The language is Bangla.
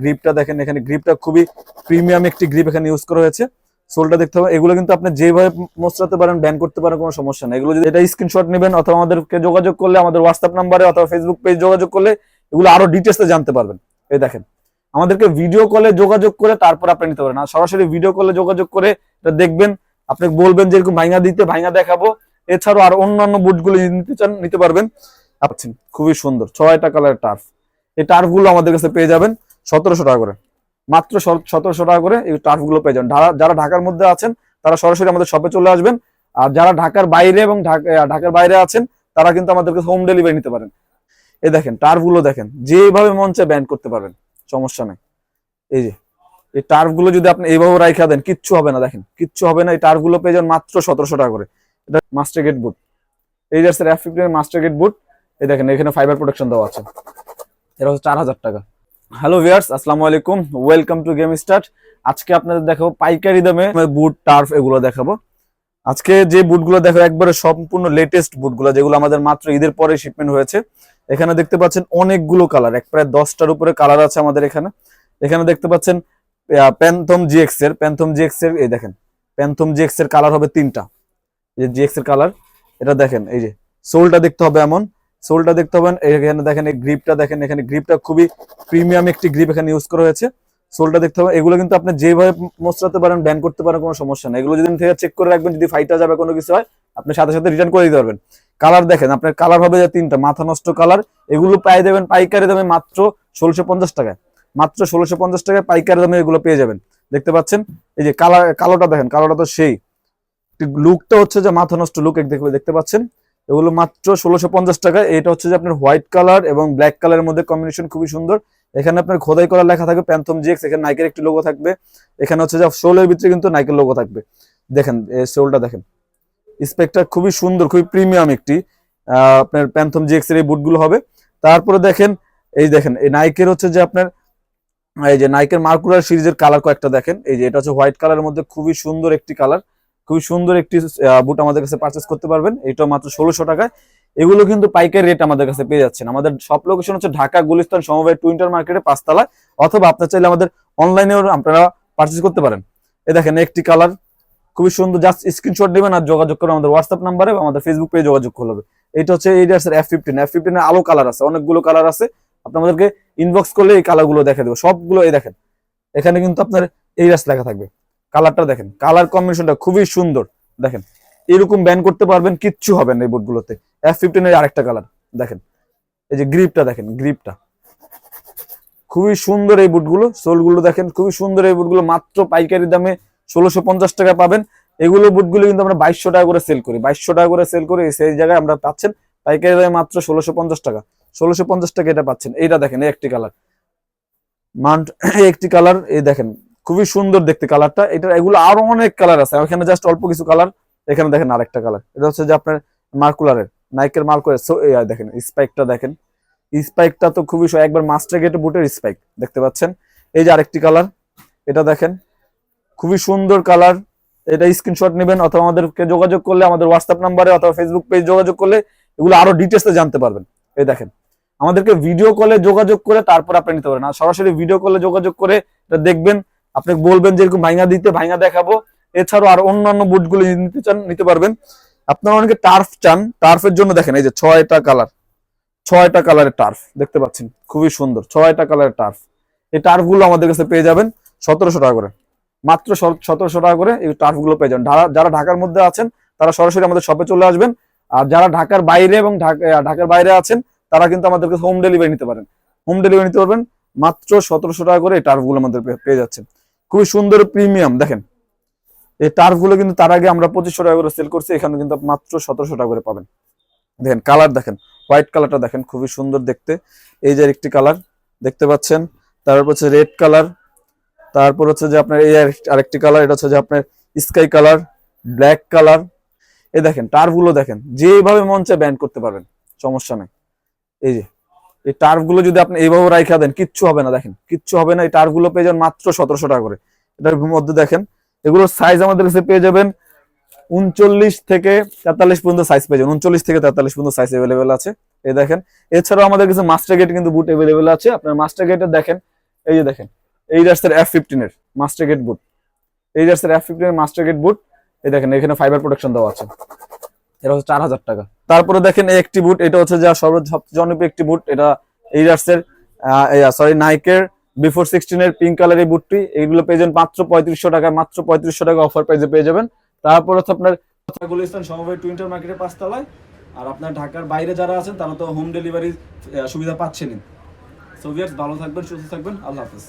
গ্রিপটা দেখেন, এখানে গ্রিপটা খুবই প্রিমিয়াম একটি গ্রিপ এখানে ইউজ করা হয়েছে। সোলটা দেখতে হবে। এগুলো কিন্তু আপনি যেভাবে মোচড়াতে পারেন ব্যান করতে পারেন, কোনো সমস্যা নেই। এগুলো যদি এটা স্ক্রিনশট নেবেন অথবা আমাদেরকে যোগাযোগ করলে, আমাদের হোয়াটসঅ্যাপ নাম্বারে অথবা ফেসবুক পেজ যোগাযোগ করলে, এগুলো আরও ডিটেলসে জানতে পারবেন। এই দেখেন, আমাদেরকে ভিডিও কলে যোগাযোগ করে তারপর আপনি নিতে পারেন। আর সরাসরি ভিডিও কলে যোগাযোগ করে এটা দেখবেন, আপনি বলবেন যে এরকম ভাইঙা দিতে, ভাইঙা দেখাবো। এছাড়াও আর অন্যান্য বুটগুলো নিতে চান, নিতে পারবেন। পাচ্ছেন খুবই সুন্দর, ছয়টা কালারের টার্ফ এই টার্ফগুলো আমাদের কাছে পেয়ে যাবেন। সতেরোশো টাকা করে। মাত্র সতেরোশো টাকা করে এই টার্ফগুলো পেয়ে যাবেন। যারা ঢাকার মধ্যে আছেন, তারা সরাসরি আমাদের শপে চলে আসবেন। আর যারা ঢাকার বাইরে এবং ঢাকা- ঢাকার বাইরে আছেন, তারা কিন্তু আমাদেরকে হোম ডেলিভারি নিতে পারেন। এ দেখেন টার্ফগুলো দেখেন যেভাবে মঞ্চে ব্যান্ড করতে পারবেন, সমস্যা নেই। এই যে, এই টার্ফগুলো যদি আপনি এইভাবে রাইখা দেন, কিচ্ছু হবে না, দেখেন, কিচ্ছু হবে না। এই টার্ফগুলো পেয়ে যাবেন মাত্র সতেরোশো টাকা করে। এটা মাস্টার গেট বুট এই জার্সের F fifteen master get boot এই দেখেন, এখানে ফাইবার প্রোটেকশন দেওয়া আছে। এটা হচ্ছে চার হাজার টাকা। হ্যালো ভিয়ার্স আসসালামু আলাইকুম। ওয়েলকাম টু গেম স্টার্ট আজকে আপনাদের দেখাবো পাইকারি দামে বুট টার্ফ এগুলো দেখাবো। আজকে যে বুটগুলো দেখো একবারে সম্পূর্ণ লেটেস্ট বুটগুলো যেগুলো আমাদের মাত্র ঈদের পরে শিপমেন্ট হয়েছে। এখানে দেখতে পাচ্ছেন অনেকগুলো কালার এক প্রায় দশটার উপরে কালার আছে আমাদের এখানে। এখানে দেখতে পাচ্ছেন প্যান্থম জিএক্স এর প্যান্থম জিএক্স এর, এই দেখেন প্যান্থম জিএক্স এর কালার হবে তিনটা। এই জিএক্স এর কালার এটা দেখেন, এই যে সোলটা দেখতে হবে এমন। সোলটা দেখতে হবে এখানে দেখেন এই গ্রিপটা, দেখেন এখানে গ্রিপটা খুবই প্রিমিয়াম একটি গ্রিপ এখানে ইউজ করা হয়েছে। সোলটা দেখতে হবে এগুলো কিন্তু আপনি যেভাবে মোচড়াতে পারেন ব্যান করতে পারেন, কোনো সমস্যা নেই। এগুলো যদি থেকে চেক করে রাখবেন, যদি ফাইটা যাবে, কোনো কিছু হয়, আপনি সাথে সাথে রিটার্ন করে দিতে পারবেন। কালার দেখেন, আপনার কালার হবে যে তিনটা, মাথা নষ্ট কালার এগুলো পাই দেবেন, পাইকারি দামে মাত্র ষোলোশো পঞ্চাশ টাকায়। মাত্র ষোলোশো পঞ্চাশ টাকায় পাইকারি দামে এগুলো পেয়ে যাবেন। দেখতে পাচ্ছেন? এই যে কালার কালোটা দেখেন কালোটা তো সেই। লুকটা হচ্ছে যে মাথা নষ্ট লুক দেখতে পাচ্ছেন? এগুলো মাত্র ষোলোশো পঞ্চাশ টাকা। এটা হচ্ছে যে আপনার হোয়াইট কালার এবং ব্ল্যাক কালারের মধ্যে কম্বিনেশন খুবই সুন্দর। এখানে আপনার খোদাই করা লেখা থাকবে প্যান্থম জিএক্স এখানে নাইকের একটি লোগো থাকবে। এখানে হচ্ছে যে শোলের ভিতরে কিন্তু নাইকের লোগো থাকবে। দেখেন শোলটা দেখেন। স্পেকটা খুবই সুন্দর, খুবই প্রিমিয়াম একটি। আপনার প্যান্থম জিএক্স এর এই বুটগুলো হবে। তারপরে দেখেন, এই দেখেন, এই নাইকের হচ্ছে যে আপনার, এই যে নাইকের মার্কুলার সিরিজের কালার কয়েকটা দেখেন। এই যে এটা হচ্ছে হোয়াইট কালারের মধ্যে খুবই সুন্দর একটি কালার খুবই সুন্দর একটি বুট আমাদের কাছে পারচেস করতে পারবেন। এটা মাত্র ষোলোশো টাকায়। এগুলো কিন্তু পাইকারি রেট আমাদের কাছে পেয়ে যাচ্ছেন। আমাদের সব লোকেশন হচ্ছে ঢাকা গুলিস্তান সমবায় টুইন্টার মার্কেটে পাঁচতলায়, অথবা আপনার চাইলে আমাদের অনলাইনেও আপনারা পারচেস করতে পারেন। এ দেখেন, একটি কালার খুবই সুন্দর। জাস্ট স্ক্রিনশট নেবেন আর যোগাযোগ করে আমাদের হোয়াটসঅ্যাপ নাম্বারে আমাদের ফেসবুক পেজে যোগাযোগ করলে হবে এটা হচ্ছে এইডার্সের এফ ফিফটিন এফ ফিফটিনের আলো কালার আছে, অনেকগুলো কালার আছে। আপনি আমাদেরকে ইনবক্স করলে এই কালারগুলো দেখে দেবো। সবগুলো এই দেখেন, এখানে কিন্তু আপনার এই রাস লেখা থাকবে। কালারটা দেখেন, কালার কম্বিনেশনটা খুবই সুন্দর। দেখেন, এরকম ব্যান করতে পারবেন, কিচ্ছু হবে না এই বুটগুলোতে এফ ফিফটিন এর আরেকটা কালার, দেখেন। এই যে গ্রিপটা দেখেন গ্রিপটা খুবই সুন্দর এই বুটগুলো সোলগুলো দেখেন, খুবই সুন্দর এই বুটগুলো মাত্র পাইকারি দামে ষোলোশো পঞ্চাশ টাকা পাবেন। এগুলো বুটগুলো কিন্তু আমরা বাইশশো টাকা করে সেল করি, বাইশশো টাকা করে সেল করি সেই জায়গায় আমরা পাচ্ছেন, পাইকারি দামে মাত্র ষোলোশো পঞ্চাশ টাকা। ষোলোশো পঞ্চাশ টাকা এটা পাচ্ছেন, এইটা দেখেন, এই একটি কালার। মান্ট একটি কালার, এই দেখেন খুবই সুন্দর দেখতে কালারটা। এটা, এগুলো আরও অনেক কালার আছে। এখানে জাস্ট অল্প কিছু কালার, এখানে দেখেন আরেকটা কালার। এটা হচ্ছে যে আপনার মার্কুলারের নাইকের মার্কুলার দেখেন স্পাইকটা দেখেন। স্পাইকটা তো খুবই একবার মাস্টার গেট বুটের স্পাইক দেখতে পাচ্ছেন? এই যে আরেকটি কালার, এটা দেখেন। খুবই সুন্দর কালার। এটা স্ক্রিনশট নেবেন অথবা আমাদেরকে যোগাযোগ করলে, আমাদের হোয়াটসঅ্যাপ নাম্বারে অথবা ফেসবুক পেজ যোগাযোগ করলে, এগুলো আরও ডিটেলসে জানতে পারবেন। এই দেখেন, আমাদেরকে ভিডিও কলে যোগাযোগ করে তারপর আপনি নিতে পারেন। আর সরাসরি ভিডিও কলে যোগাযোগ করে এটা দেখবেন। আপনি বলবেন যে এরকম ভাইঙা দিতে ভাইঙা দেখাবো। এছাড়াও আর অন্যান্য বুটগুলো নিতে চান, নিতে পারবেন। আপনারা অনেকে টার্ফ চান টার্ফের জন্য দেখেন, এই যে ছয়টা কালার ছয়টা কালারের টার্ফ দেখতে পাচ্ছেন, খুবই সুন্দর, ছয়টা কালারের টার্ফ এই টার্ফগুলো আমাদের কাছে পেয়ে যাবেন সতেরোশো টাকা করে। মাত্র সতেরোশো টাকা করে এই টার্ফগুলো পেয়ে যাবেন। যারা ঢাকার মধ্যে আছেন, তারা সরাসরি আমাদের শপে চলে আসবেন। আর যারা ঢাকার বাইরে এবং ঢাকা- ঢাকার বাইরে আছেন, তারা কিন্তু আমাদেরকে হোম ডেলিভারি নিতে পারেন। হোম ডেলিভারি নিতে পারবেন। মাত্র সতেরোশো টাকা করে এই টার্ফগুলো আমাদের পেয়ে যাচ্ছেন। খুবই সুন্দর প্রিমিয়াম, দেখেন। এই টার্ফগুলো কিন্তু তার আগে আমরা পঁচিশশো টাকা করে সেল করছি, এখানে কিন্তু মাত্র সতেরোশো টাকা করে পাবেন। দেখেন কালার দেখেন হোয়াইট কালারটা দেখেন, খুবই সুন্দর দেখতে। এই যে একটি কালার দেখতে পাচ্ছেন? তারপর হচ্ছে রেড কালার তারপর হচ্ছে যে আপনার এই আরেক- আরেকটি কালার এটা হচ্ছে যে আপনার স্কাই কালার ব্ল্যাক কালার এই দেখেন, টার্ফগুলো দেখেন যেভাবে মঞ্চে ব্যান্ড করতে পারবেন, সমস্যা নেই। এই যে এই টার্ফগুলো যদি আপনি এইভাবে রাইখা দেন, কিচ্ছু হবে না, দেখেন। কিচ্ছু হবে না, এই টার্ফগুলো পেয়ে যাবেন মাত্র সতেরোশো টাকা করে। এটার মধ্যে দেখেন, এগুলোর সাইজ আমাদের কাছে পেয়ে যাবেন উনচল্লিশ থেকে তেতাল্লিশ পর্যন্ত সাইজ পেয়ে যাবেন। উনচল্লিশ থেকে তেতাল্লিশ পর্যন্ত সাইজ অ্যাভেলেবেল আছে। এই দেখেন, এছাড়াও আমাদের কাছে মাস্টার গেট কিন্তু বুট অ্যাভেলেবেল আছে। আপনার মাস্টার গেটে দেখেন, এই যে দেখেন, এই রাস্তার এফ ফিফটিন এর মাস্টার গেট বুট এই রাস্তার এফ ফিফটিন এর মাস্টার গেট বুট এই দেখেন, এখানে ফাইবার প্রোটেকশন দেওয়া আছে। এটা হচ্ছে চার হাজার টাকা। তারপরে দেখেন একটি বুট এটা হচ্ছে যা সর্ব জনপ্রিয় একটি বুট এটা এই রাস্তার সরি নাইকের বিফোর সিক্সটিন এর পিঙ্ক কালার এই বুটটি এইগুলো পেয়ে যাবেন মাত্র পঁয়ত্রিশশো টাকায়, মাত্র পঁয়ত্রিশশো টাকা অফার প্রাইসে পেয়ে যাবেন। তারপর হচ্ছে আপনার গুলিস্তান সমবায় টুইন্টার মার্কেটের পাঁচতলায়। আর আপনার ঢাকার বাইরে যারা আছেন, তারা তো হোম ডেলিভারি সুবিধা পাচ্ছেনই। সো ভিউয়ার্স ভালো থাকবেন, সুস্থ থাকবেন, আল্লাহ হাফেজ।